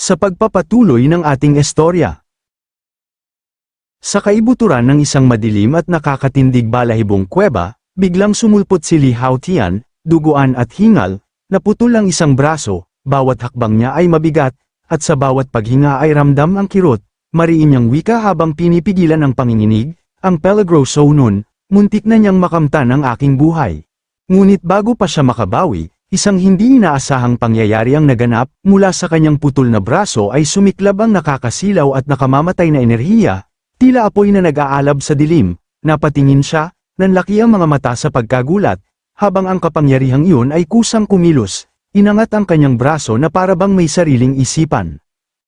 sa pagpapatuloy ng ating istorya. Sa kaibuturan ng isang madilim at nakakatindig balahibong kuweba, biglang sumulpot si Li Haotian, duguan at hingal, naputol ang isang braso, bawat hakbang niya ay mabigat, at sa bawat paghinga ay ramdam ang kirot, mariin niyang wika habang pinipigilan ang panginginig, ang Pelagroso nun, muntik na niyang makamtan ang aking buhay. Ngunit bago pa siya makabawi, isang hindi inaasahang pangyayari ang naganap, mula sa kanyang putol na braso ay sumiklab ang nakakasilaw at nakamamatay na enerhiya, tila apoy na nag-aalab sa dilim, napatingin siya, nanlaki ang mga mata sa pagkagulat, habang ang kapangyarihang iyon ay kusang kumilos, inangat ang kanyang braso na parabang may sariling isipan.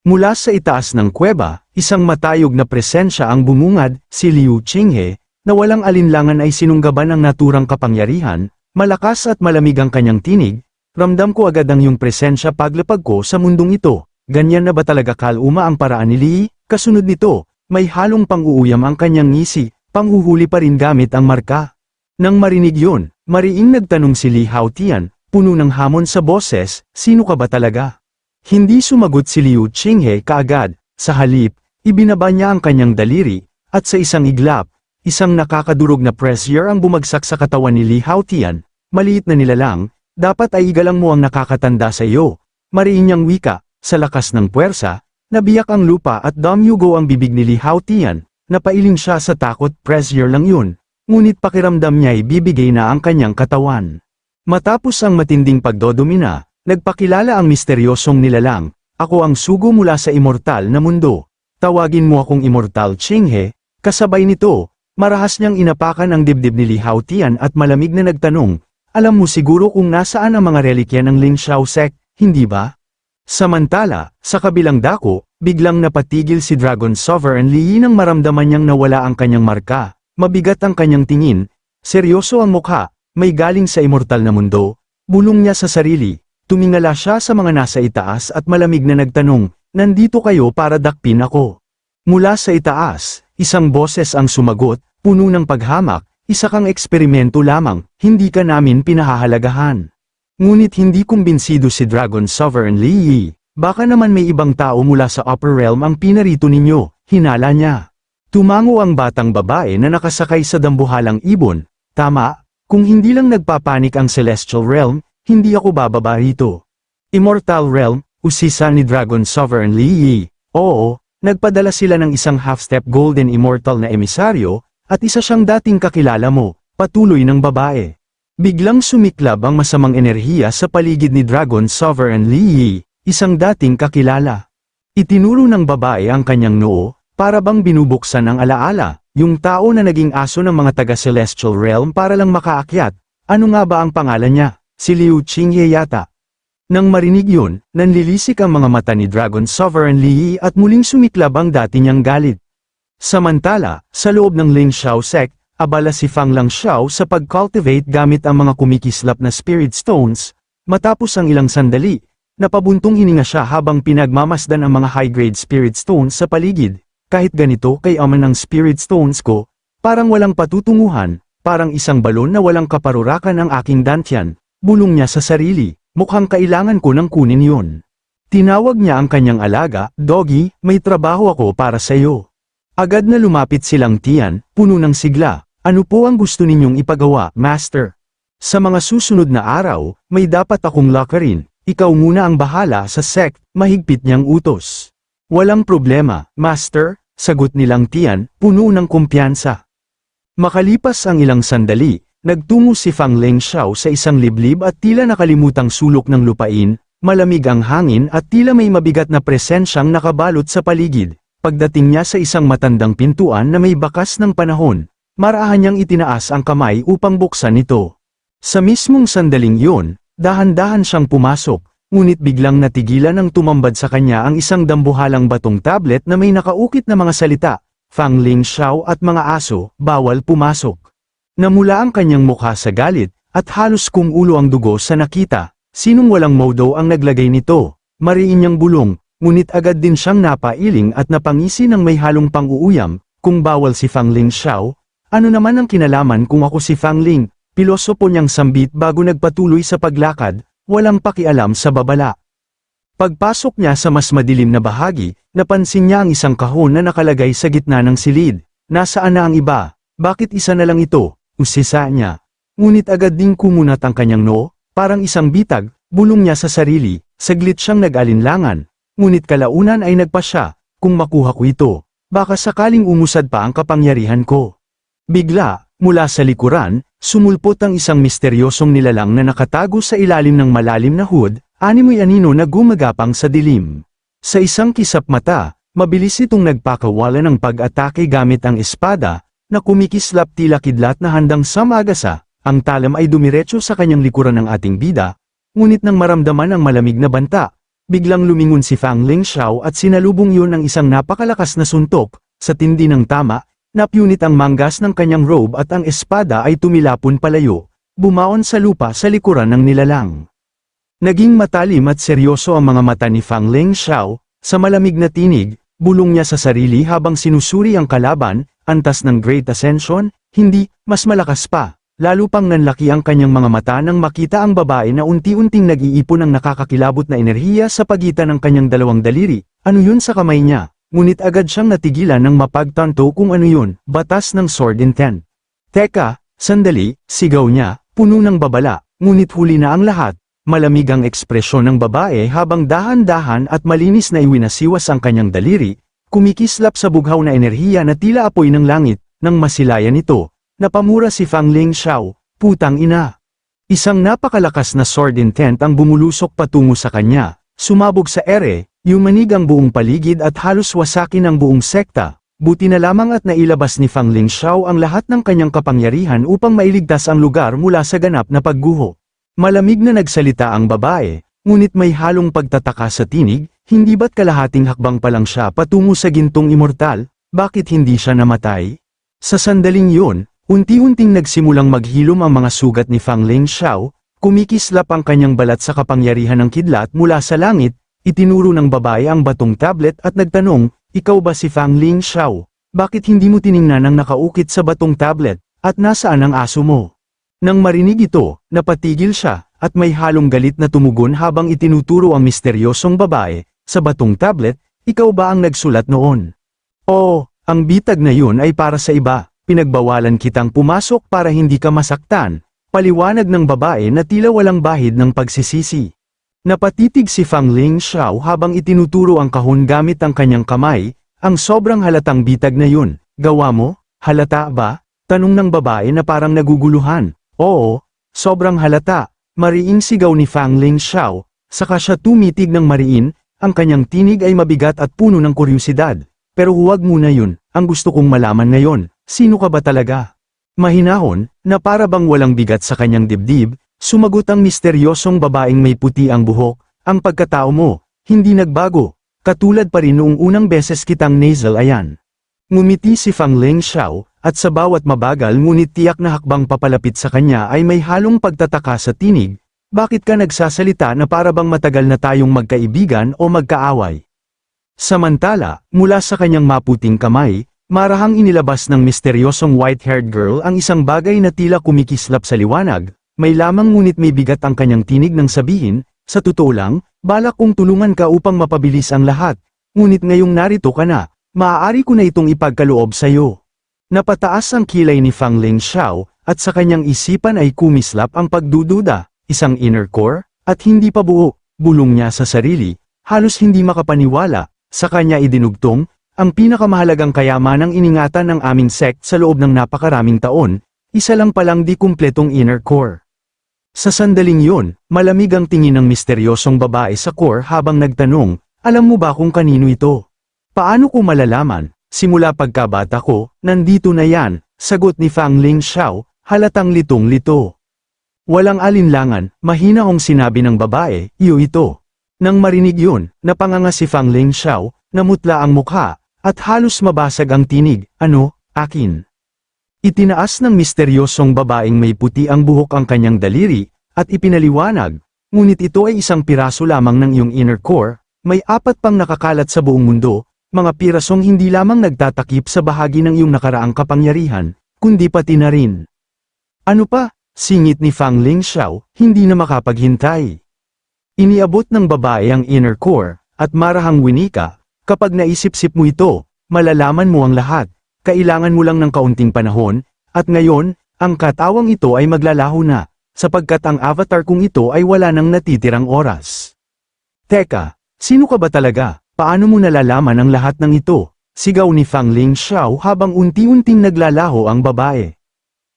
Mula sa itaas ng kuweba, isang matayog na presensya ang bumungad, si Liu Qinghe, na walang alinlangan ay sinunggaban ng naturang kapangyarihan, malakas at malamig ang kanyang tinig, ramdam ko agad ang iyong presensya paglapag ko sa mundong ito, ganyan na ba talaga kaluma ang paraan ni Li? Kasunod nito, may halong pang-uuyam ang kanyang ngisi, panghuhuli pa rin gamit ang marka. Nang marinig yun, mariing nagtanong si Li Haotian, puno ng hamon sa boses, sino ka ba talaga? Hindi sumagot si Liu Qinghe kaagad, sa halip, ibinaba niya ang kanyang daliri, at sa isang iglap, isang nakakadurog na pressure ang bumagsak sa katawan ni Li Haotian, maliit na nilalang, dapat ay igalang mo ang nakakatanda sa iyo. Mariin niyang wika, sa lakas ng puwersa, nabiyak ang lupa at damyugo ang bibig ni Li Haotian, napailing siya sa takot pressure lang yun, ngunit pakiramdam niya ay bibigay na ang kanyang katawan. Matapos ang matinding pagdodomina, nagpakilala ang misteryosong nilalang, ako ang sugo mula sa immortal na mundo. Tawagin mo akong immortal Chinghe, kasabay nito, marahas niyang inapakan ang dibdib ni Li Haotian at malamig na nagtanong, alam mo siguro kung nasaan ang mga relikya ng Ling Xiao sect, hindi ba? Samantala, sa kabilang dako, biglang napatigil si Dragon Sovereign Li nang maramdaman niyang nawala ang kanyang marka, mabigat ang kanyang tingin, seryoso ang mukha, may galing sa immortal na mundo, bulong niya sa sarili, tumingala siya sa mga nasa itaas at malamig na nagtanong, nandito kayo para dakpin ako. Mula sa itaas, isang boses ang sumagot, puno ng paghamak, isa kang eksperimento lamang, hindi ka namin pinahahalagahan. Ngunit hindi kumbinsido si Dragon Sovereign Li Yi, baka naman may ibang tao mula sa upper realm ang pinarito ninyo, hinala niya. Tumango ang batang babae na nakasakay sa dambuhalang ibon, tama, kung hindi lang nagpapanik ang Celestial Realm, hindi ako bababa rito. Immortal Realm, usisa ni Dragon Sovereign Li Yi, oo, nagpadala sila ng isang half-step golden immortal na emisaryo, at isa siyang dating kakilala mo, patuloy ng babae. Biglang sumiklab ang masamang enerhiya sa paligid ni Dragon Sovereign Li Yi, isang dating kakilala. Itinuro ng babae ang kanyang noo, para bang binubuksan ang alaala, yung tao na naging aso ng mga taga-celestial realm para lang makaakyat, ano nga ba ang pangalan niya? Si Liu Qingye yata. Nang marinig yun, nanlilisik ang mga mata ni Dragon Sovereign Li at muling sumiklab ang dati niyang galit. Samantala, sa loob ng Ling Xiao sect, abala si Fang Lang Xiao sa pag-cultivate gamit ang mga kumikislap na spirit stones, matapos ang ilang sandali, napabuntong hininga siya habang pinagmamasdan ang mga high-grade spirit stones sa paligid, kahit ganito kay aman ng spirit stones ko, parang walang patutunguhan, parang isang balon na walang kaparurakan ang aking dantian, bulong niya sa sarili, mukhang kailangan ko ng kunin yon. Tinawag niya ang kanyang alaga, Doggy, may trabaho ako para sa iyo. Agad na lumapit silang tiyan, puno ng sigla, ano po ang gusto ninyong ipagawa, Master? Sa mga susunod na araw, may dapat akong lakarin, ikaw muna ang bahala sa sect, mahigpit niyang utos. Walang problema, Master, sagot nilang tiyan, puno ng kumpiyansa. Makalipas ang ilang sandali, nagtungo si Fang Leng Xiao sa isang liblib at tila nakalimutang sulok ng lupain, malamig ang hangin at tila may mabigat na presensyang nakabalot sa paligid. Pagdating niya sa isang matandang pintuan na may bakas ng panahon, marahan niyang itinaas ang kamay upang buksan ito. Sa mismong sandaling yun, dahan-dahan siyang pumasok, ngunit biglang natigilan ng tumambad sa kanya ang isang dambuhalang batong tablet na may nakaukit na mga salita, Fang Ling Xiao at mga aso, bawal pumasok. Namula ang kanyang mukha sa galit, at halos kung ulo ang dugo sa nakita, sinong walang modo ang naglagay nito, mariin niyang bulong, ngunit agad din siyang napailing at napangisi ng may halong pang-uuyam, kung bawal si Fang Ling Xiao, ano naman ang kinalaman kung ako si Fang Ling, pilosopo niyang sambit bago nagpatuloy sa paglakad, walang pakialam sa babala. Pagpasok niya sa mas madilim na bahagi, napansin niya ang isang kahon na nakalagay sa gitna ng silid. Nasaan na ang iba? Bakit isa na lang ito? Usisa niya. Ngunit agad ding kumunat ang kanyang noo, parang isang bitag, bulong niya sa sarili, saglit siyang nag-alinlangan. Ngunit kalaunan ay nagpa siya, kung makuha ko ito, baka sakaling umusad pa ang kapangyarihan ko. Bigla, mula sa likuran, sumulpot ang isang misteryosong nilalang na nakatago sa ilalim ng malalim na hood, animoy anino na gumagapang sa dilim. Sa isang kisap mata, mabilis itong nagpakawala ng pag-atake gamit ang espada, na kumikislap tila kidlat na handang samagasa, ang talam ay dumiretso sa kanyang likuran ng ating bida, ngunit nang maramdaman ang malamig na banta, biglang lumingon si Fang Ling Xiao at sinalubong yun ng isang napakalakas na suntok, sa tindi ng tama, napunit ang manggas ng kanyang robe at ang espada ay tumilapon palayo, bumaon sa lupa sa likuran ng nilalang. Naging matalim at seryoso ang mga mata ni Fang Ling Xiao, sa malamig na tinig, bulong niya sa sarili habang sinusuri ang kalaban, antas ng Great Ascension, hindi, mas malakas pa, lalo pang nanlaki ang kanyang mga mata nang makita ang babae na unti-unting nag-iipon ng nakakakilabot na enerhiya sa pagitan ng kanyang dalawang daliri, ano yun sa kamay niya, ngunit agad siyang natigilan ng mapagtanto kung ano yun, batas ng sword intent. Teka, sandali, sigaw niya, puno ng babala, ngunit huli na ang lahat, Malamig ang ekspresyon ng babae habang dahan-dahan at malinis na iwinasiwas ang kanyang daliri, kumikislap sa bughaw na enerhiya na tila apoy ng langit, nang masilayan ito, napamura si Fang Ling Xiao, putang ina. Isang napakalakas na sword intent ang bumulusok patungo sa kanya, sumabog sa ere, yumanig ang buong paligid at halos wasakin ang buong sekta, buti na lamang at nailabas ni Fang Ling Xiao ang lahat ng kanyang kapangyarihan upang mailigtas ang lugar mula sa ganap na pagguho. Malamig na nagsalita ang babae, ngunit may halong pagtataka sa tinig, hindi ba't kalahating hakbang pa lang siya patungo sa gintong immortal, bakit hindi siya namatay? Sa sandaling yun, unti-unting nagsimulang maghilom ang mga sugat ni Fang Ling Xiao, kumikislap ang kanyang balat sa kapangyarihan ng kidlat mula sa langit, itinuro ng babae ang batong tablet at nagtanong, ikaw ba si Fang Ling Xiao? Bakit hindi mo tiningnan ang nakaukit sa batong tablet, at nasaan ang aso mo? Nang marinig ito, napatigil siya, at may halong galit na tumugon habang itinuturo ang misteryosong babae, sa batong tablet, ikaw ba ang nagsulat noon? Oo, ang bitag na yun ay para sa iba, pinagbawalan kitang pumasok para hindi ka masaktan, paliwanag ng babae na tila walang bahid ng pagsisisi. Napatitig si Fang Ling Xiao habang itinuturo ang kahon gamit ang kanyang kamay, ang sobrang halatang bitag na yun, gawa mo, halata ba? Tanong ng babae na parang naguguluhan. Oo, sobrang halata, mariing sigaw ni Fang Ling Xiao, saka siya tumitig ng mariin, ang kanyang tinig ay mabigat at puno ng kuryusidad. Pero huwag muna yun, ang gusto kong malaman ngayon, sino ka ba talaga? Mahinahon, na para bang walang bigat sa kanyang dibdib, sumagot ang misteryosong babaeng may puti ang buhok, ang pagkatao mo, hindi nagbago, katulad pa rin noong unang beses kitang nasal ayan. Ngumiti si Fang Ling Xiao, at sa bawat mabagal ngunit tiyak na hakbang papalapit sa kanya ay may halong pagtataka sa tinig, bakit ka nagsasalita na para bang matagal na tayong magkaibigan o magkaaway? Samantala, mula sa kanyang maputing kamay, marahang inilabas ng misteryosong white-haired girl ang isang bagay na tila kumikislap sa liwanag, may lamang ngunit may bigat ang kanyang tinig ng sabihin, sa totoo lang, balak kong tulungan ka upang mapabilis ang lahat, ngunit ngayong narito ka na, maaari ko na itong ipagkaloob sa iyo. Napataas ang kilay ni Fang Ling Xiao, at sa kanyang isipan ay kumislap ang pagdududa, isang inner core, at hindi pa buo, bulong niya sa sarili, halos hindi makapaniwala, sa kanya idinugtong, ang pinakamahalagang kayamanang iningatan ng aming sect sa loob ng napakaraming taon, isa lang palang di kumpletong inner core. Sa sandaling yun, malamig ang tingin ng misteryosong babae sa core habang nagtanong, alam mo ba kung kanino ito? Paano ko malalaman? Simula pagkabata ko, nandito na yan, sagot ni Fang Ling Xiao, halatang litong-lito. Walang alinlangan, mahina hong sinabi ng babae, iyo ito. Nang marinig yun, napanganga si Fang Ling Xiao, namutla ang mukha, at halos mabasag ang tinig, ano, akin. Itinaas ng misteryosong babaeng may puti ang buhok ang kanyang daliri, at ipinaliwanag, ngunit ito ay isang piraso lamang ng iyong inner core, may apat pang nakakalat sa buong mundo, mga pirasong hindi lamang nagtatakip sa bahagi ng iyong nakaraang kapangyarihan, kundi pati na rin. Ano pa, singit ni Fang Ling Xiao, hindi na makapaghintay. Iniabot ng babae ang inner core, at marahang winika, kapag naisip-sip mo ito, malalaman mo ang lahat, kailangan mo lang ng kaunting panahon, at ngayon, ang katawang ito ay maglalaho na, sapagkat ang avatar kong ito ay wala nang natitirang oras. Teka, sino ka ba talaga? Paano mo nalalaman ang lahat ng ito? Sigaw ni Fang Ling Xiao habang unti-unting naglalaho ang babae.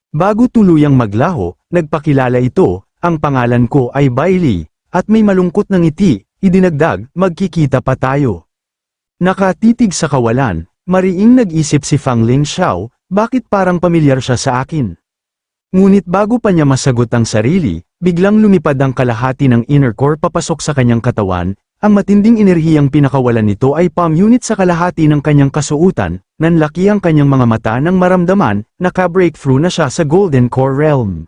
Bago tuluyang maglaho, nagpakilala ito, ang pangalan ko ay Bailey, at may malungkot na ngiti, idinagdag, magkikita pa tayo. Nakatitig sa kawalan, mariing nag-isip si Fang Ling Xiao, bakit parang pamilyar siya sa akin? Ngunit bago pa niya masagot ang sarili, biglang lumipad ang kalahati ng inner core papasok sa kanyang katawan, ang matinding enerhiyang pinakawalan nito ay palm unit sa kalahati ng kanyang kasuutan, nanlaki ang kanyang mga mata nang maramdaman, naka-breakthrough na siya sa Golden Core Realm.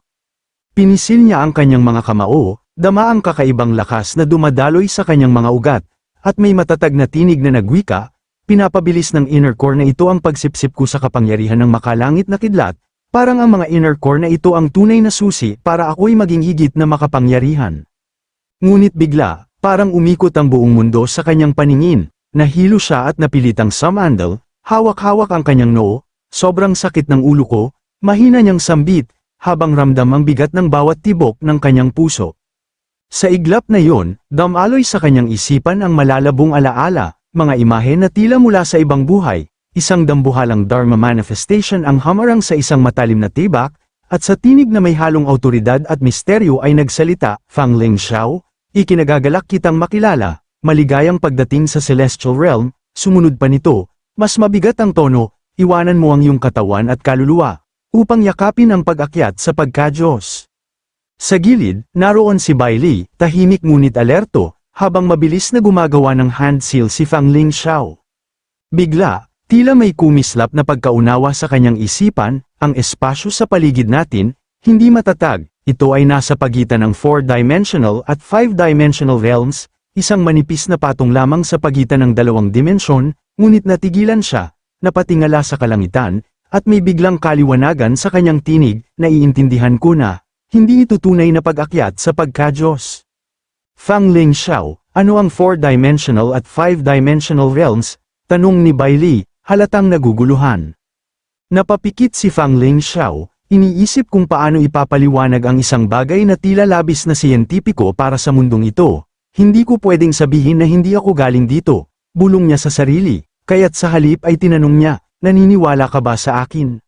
Pinisil niya ang kanyang mga kamao, dama ang kakaibang lakas na dumadaloy sa kanyang mga ugat, at may matatag na tinig na nagwika, pinapabilis ng inner core na ito ang pagsipsip ko sa kapangyarihan ng makalangit na kidlat, parang ang mga inner core na ito ang tunay na susi para ako'y maging higit na makapangyarihan. Ngunit bigla, Parang umikot ang buong mundo sa kanyang paningin, nahilo siya at napilitang samandal, hawak-hawak ang kanyang noo, sobrang sakit ng ulo ko, mahina niyang sambit, habang ramdam ang bigat ng bawat tibok ng kanyang puso. Sa iglap na yon, damaloy sa kanyang isipan ang malalabong alaala, mga imahe na tila mula sa ibang buhay, isang dambuhalang Dharma manifestation ang hamarang sa isang matalim na tibak, at sa tinig na may halong autoridad at misteryo ay nagsalita, Fang Ling Xiao, Ikinagagalak kitang makilala, maligayang pagdating sa celestial realm, sumunod pa nito, mas mabigat ang tono, iwanan mo ang iyong katawan at kaluluwa, upang yakapin ang pag-akyat sa pagka-Diyos. Sa gilid, naroon si Bailey, tahimik ngunit alerto, habang mabilis na gumagawa ng hand seal si Fang Ling Xiao. Bigla, tila may kumislap na pagkaunawa sa kanyang isipan, ang espasyo sa paligid natin, hindi matatag, ito ay nasa pagitan ng 4-dimensional at 5-dimensional realms, isang manipis na patong lamang sa pagitan ng dalawang dimensyon, ngunit natigilan siya, napatingala sa kalangitan, at may biglang kaliwanagan sa kanyang tinig, naiintindihan ko na, hindi ito tunay na pag-akyat sa pagka-Diyos. Fang Ling Xiao, ano ang 4-dimensional at 5-dimensional realms? Tanong ni Bailey, halatang naguguluhan. Napapikit si Fang Ling Xiao, Iniisip kung paano ipapaliwanag ang isang bagay na tila labis na siyentipiko para sa mundong ito. Hindi ko pwedeng sabihin na hindi ako galing dito. Bulong niya sa sarili, kaya't sa halip ay tinanong niya, naniniwala ka ba sa akin?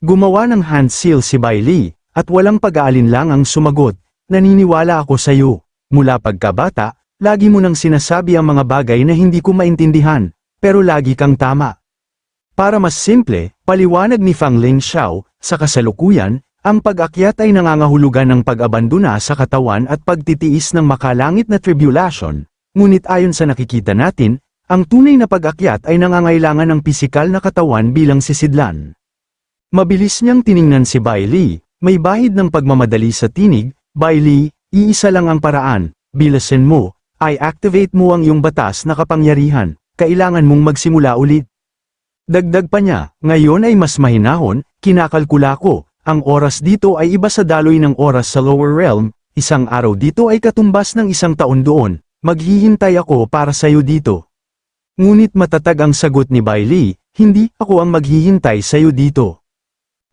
Gumawa ng hand seal si Bailey, at walang pag-aalin lang ang sumagot, naniniwala ako sa iyo. Mula pagkabata, lagi mo nang sinasabi ang mga bagay na hindi ko maintindihan, pero lagi kang tama. Para mas simple, paliwanag ni Fang Ling Xiao, sa kasalukuyan, ang pag-akyat ay nangangahulugan ng pag-abandona sa katawan at pagtitiis ng makalangit na tribulation, ngunit ayon sa nakikita natin, ang tunay na pag-akyat ay nangangailangan ng pisikal na katawan bilang sisidlan. Mabilis niyang tiningnan si Bailey, may bahid ng pagmamadali sa tinig, Bailey, iisa lang ang paraan, bilasin mo, ay activate mo ang iyong batas na kapangyarihan, kailangan mong magsimula ulit. Dagdag pa niya, ngayon ay mas mahinahon, kinakalkula ko, ang oras dito ay iba sa daloy ng oras sa lower realm, isang araw dito ay katumbas ng isang taon doon, maghihintay ako para sayo dito. Ngunit matatag ang sagot ni Bailey, hindi ako ang maghihintay sayo dito.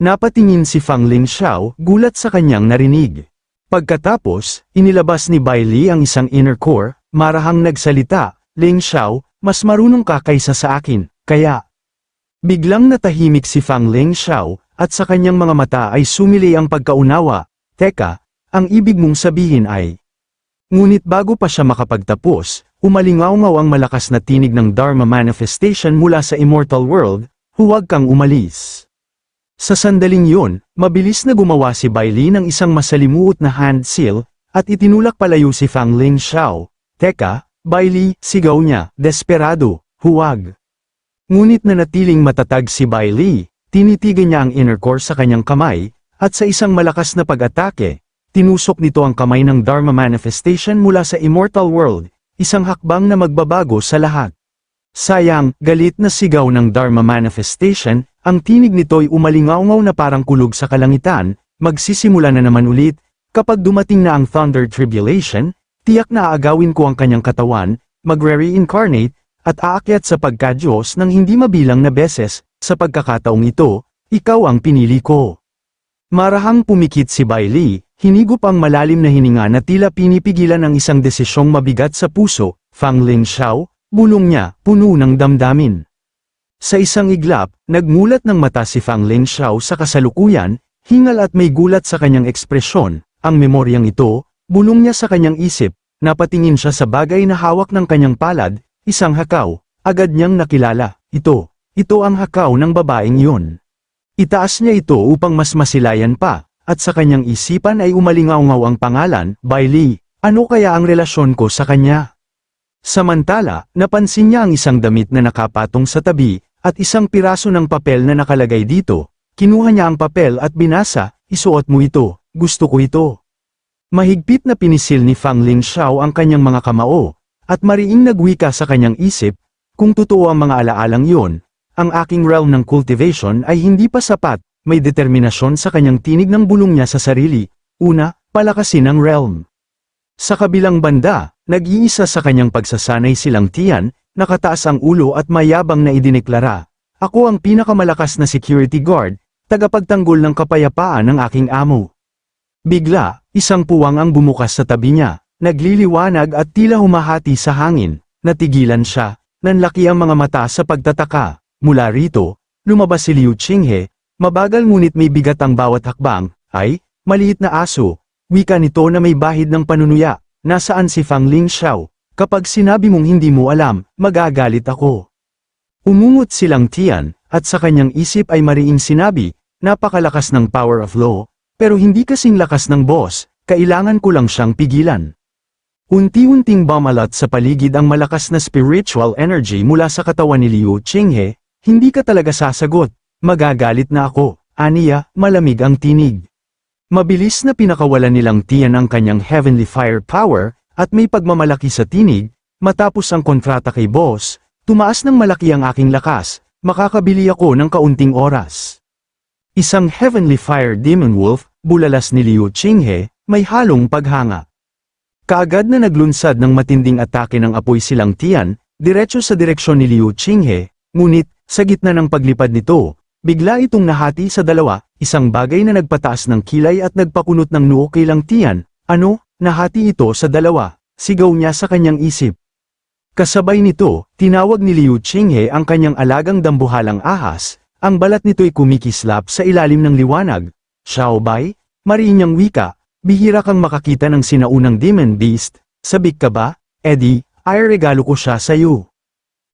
Napatingin si Fang Ling Xiao, gulat sa kanyang narinig. Pagkatapos, inilabas ni Bailey ang isang inner core, marahang nagsalita, Ling Xiao, mas marunong ka kaysa sa akin, kaya, Biglang natahimik si Fang Ling Xiao, at sa kanyang mga mata ay sumili ang pagkaunawa, Teka, ang ibig mong sabihin ay... Ngunit bago pa siya makapagtapos, umalingaw-ngaw ang malakas na tinig ng Dharma manifestation mula sa immortal world, huwag kang umalis. Sa sandaling yun, mabilis na gumawa si Bailey ng isang masalimuot na hand seal, at itinulak palayo si Fang Ling Xiao. Teka, Bailey, sigaw niya, desperado, huwag. Ngunit nanatiling matatag si Bailey, tinitigan niya ang inner core sa kanyang kamay, at sa isang malakas na pag-atake, tinusok nito ang kamay ng Dharma Manifestation mula sa Immortal World, isang hakbang na magbabago sa lahat. Sayang, galit na sigaw ng Dharma Manifestation, ang tinig nito'y umalingaw na parang kulog sa kalangitan, magsisimula na naman ulit, kapag dumating na ang Thunder Tribulation, tiyak na aagawin ko ang kanyang katawan, magre-reincarnate, at aakyat sa pagkadyos ng hindi mabilang na beses, sa pagkakataong ito, ikaw ang pinili ko. Marahang pumikit si Bailey, hinigop ang malalim na hininga na tila pinipigilan ang isang desisyong mabigat sa puso, Fang Ling Xiao, bulong niya, puno ng damdamin. Sa isang iglap, nagmulat ng mata si Fang Ling Xiao sa kasalukuyan, hingal at may gulat sa kanyang ekspresyon, ang memoryang ito, bulong niya sa kanyang isip, napatingin siya sa bagay na hawak ng kanyang palad, isang hakaw, agad niyang nakilala, ito, ito ang hakaw ng babaeng yun. Itaas niya ito upang mas masilayan pa, at sa kanyang isipan ay umalingaw ang pangalan, Bailey, ano kaya ang relasyon ko sa kanya? Samantala, napansin niya ang isang damit na nakapatong sa tabi, at isang piraso ng papel na nakalagay dito. Kinuha niya ang papel at binasa, isuot mo ito, gusto ko ito. Mahigpit na pinisil ni Fang Ling Xiao ang kanyang mga kamao, at mariing nagwika sa kanyang isip, kung totoo ang mga alaalang yon, ang aking realm ng cultivation ay hindi pa sapat, may determinasyon sa kanyang tinig ng bulong niya sa sarili, una, palakasin ang realm. Sa kabilang banda, nag-iisa sa kanyang pagsasanay silang tiyan, nakataas ang ulo at mayabang na idineklara, ako ang pinakamalakas na security guard, tagapagtanggol ng kapayapaan ng aking amo. Bigla, isang puwang ang bumukas sa tabi niya, nagliliwanag at tila humahati sa hangin, natigilan siya, nanlaki ang mga mata sa pagtataka, mula rito, lumabas si Liu Qinghe, mabagal ngunit may bigat ang bawat hakbang, ay, maliit na aso, wika nito na may bahid ng panunuya, nasaan si Fang Ling Xiao, kapag sinabi mong hindi mo alam, magagalit ako. Umungot silang tiyan, at sa kanyang isip ay mariing sinabi, napakalakas ng power of law, pero hindi kasing lakas ng boss, kailangan ko lang siyang pigilan. Unti-unting bumalat sa paligid ang malakas na spiritual energy mula sa katawan ni Liu Qinghe, hindi ka talaga sasagot, magagalit na ako, aniya, malamig ang tinig. Mabilis na pinakawalan nilang tiyan ang kanyang heavenly fire power, at may pagmamalaki sa tinig, matapos ang kontrata kay boss, tumaas ng malaki ang aking lakas, makakabili ako ng kaunting oras. Isang heavenly fire demon wolf, bulalas ni Liu Qinghe, may halong paghanga. Kaagad na naglunsad ng matinding atake ng apoy silang tiyan, diretso sa direksyon ni Liu Qinghe, ngunit, sa gitna ng paglipad nito, bigla itong nahati sa dalawa, isang bagay na nagpataas ng kilay at nagpakunot ng noo kay lang tiyan, ano, nahati ito sa dalawa, sigaw niya sa kanyang isip. Kasabay nito, tinawag ni Liu Qinghe ang kanyang alagang dambuhalang ahas, ang balat nito'y kumikislap sa ilalim ng liwanag. Xiaobai, mariinyang wika, bihira kang makakita ng sinaunang demon beast, sabik ka ba, Eddie, ay regalo ko siya sa iyo.